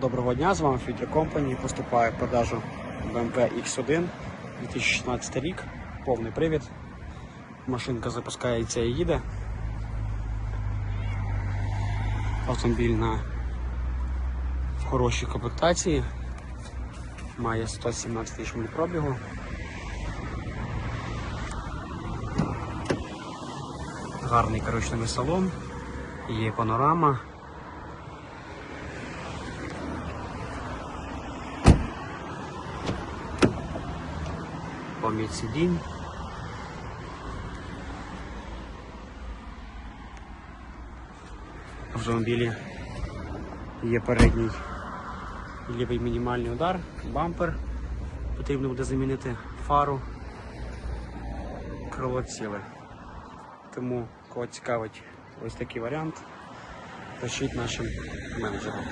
Доброго дня, з вами Future Company. Поступає в продажу BMW X1 2016 рік, повний привід. Машинка запускається і їде. Автомобіль на в хорошій комплектації. Має 117 тисяч миль пробігу. Гарний коричневий салон, є панорама. Пам'ять сидінь. В автомобілі є передній лівий мінімальний удар, бампер. Потрібно буде замінити фару, крило ціле. Тому кого цікавить ось такий варіант, пишіть нашим менеджерам.